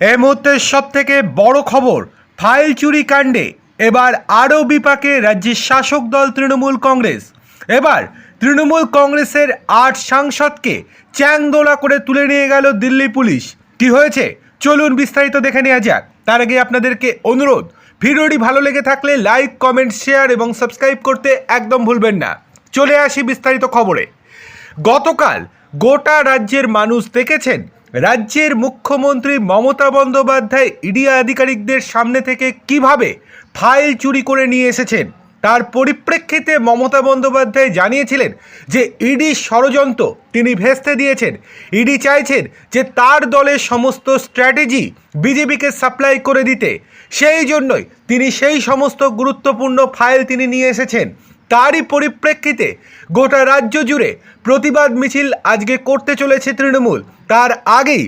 এই মুহূর্তের সব থেকে বড় খবর, ফাইল চুরি কাণ্ডে। এবার আরও বিপাকে রাজ্যের শাসক দল তৃণমূল কংগ্রেস। এবার তৃণমূল কংগ্রেসের আট সাংসদকে চ্যাংদোলা করে তুলে নিয়ে গেল দিল্লি পুলিশ। কি হয়েছে? চলুন বিস্তারিত দেখে নেওয়া যাক। তার আগে আপনাদেরকে অনুরোধ, ভিডিওটি ভালো লেগে থাকলে লাইক, কমেন্ট, শেয়ার এবং সাবস্ক্রাইব করতে একদম ভুলবেন না। চলে আসি বিস্তারিত খবরে। গতকাল গোটা রাজ্যের মানুষ দেখেছেন রাজ্যের মুখ্যমন্ত্রী মমতা বন্দ্যোপাধ্যায় ইডি আধিকারিকদের সামনে থেকে কীভাবে ফাইল চুরি করে নিয়ে এসেছেন? তার পরিপ্রেক্ষিতে মমতা বন্দ্যোপাধ্যায় জানিয়েছিলেন যে ইডি ষড়যন্ত্র তিনি ভেস্তে দিয়েছেন। ইডি চাইছেন যে তার দলের সমস্ত স্ট্র্যাটেজি বিজেপিকে সাপ্লাই করে দিতে। সেই জন্যই তিনি সেই সমস্ত গুরুত্বপূর্ণ ফাইল তিনি নিয়ে এসেছেন। তারই পরিপ্রেক্ষিতে গোটা রাজ্য জুড়ে প্রতিবাদ মিছিল আজকে করতে চলেছে তৃণমূল। তার আগেই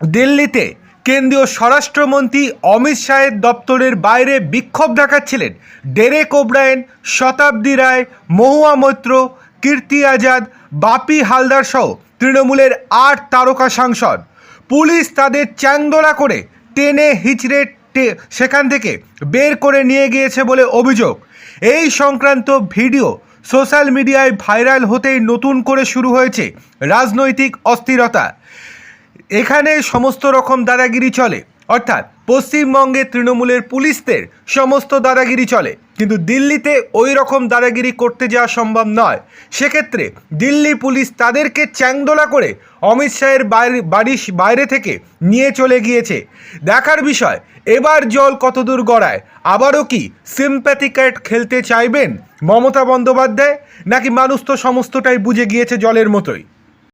দিল্লিতে কেন্দ্রীয় স্বরাষ্ট্রমন্ত্রী অমিত শাহের দপ্তরের বাইরে বিক্ষোভ দেখাচ্ছিলেন ডেরেক ওব্রায়েন, শতাব্দী রায়, মহুয়া মৈত্র, কীর্তি আজাদ, বাপি হালদার সহ তৃণমূলের আট তারকা সাংসদ। পুলিশ তাদের চ্যাংদোলা করে টেনে হিচড়ে সেখান থেকে বের করে নিয়ে গিয়েছে বলে অভিযোগ। এই সংক্রান্ত ভিডিও সোশ্যাল মিডিয়ায় ভাইরাল হতেই নতুন করে শুরু হয়েছে রাজনৈতিক অস্থিরতা। এখানে সমস্ত রকম দাদাগিরি চলে। অর্থাৎ পশ্চিমবঙ্গে তৃণমূলের পুলিশদের সমস্ত দাদাগিরি চলে। কিন্তু দিল্লিতে ওই রকম দাদাগিরি করতে যাওয়া সম্ভব নয়। সেক্ষেত্রে দিল্লি পুলিশ তাদেরকে চ্যাংদোলা করে অমিত শাহের বাইরে বাড়ির বাইরে থেকে নিয়ে চলে গিয়েছে। দেখার বিষয়, এবার জল কতদূর গড়ায়? আবারও কি সিম্প্যাথি ক্যাট খেলতে চাইবেন মমতা বন্দ্যোপাধ্যায়? নাকি মানুষ তো সমস্তটাই বুঝে গিয়েছে জলের মতোই?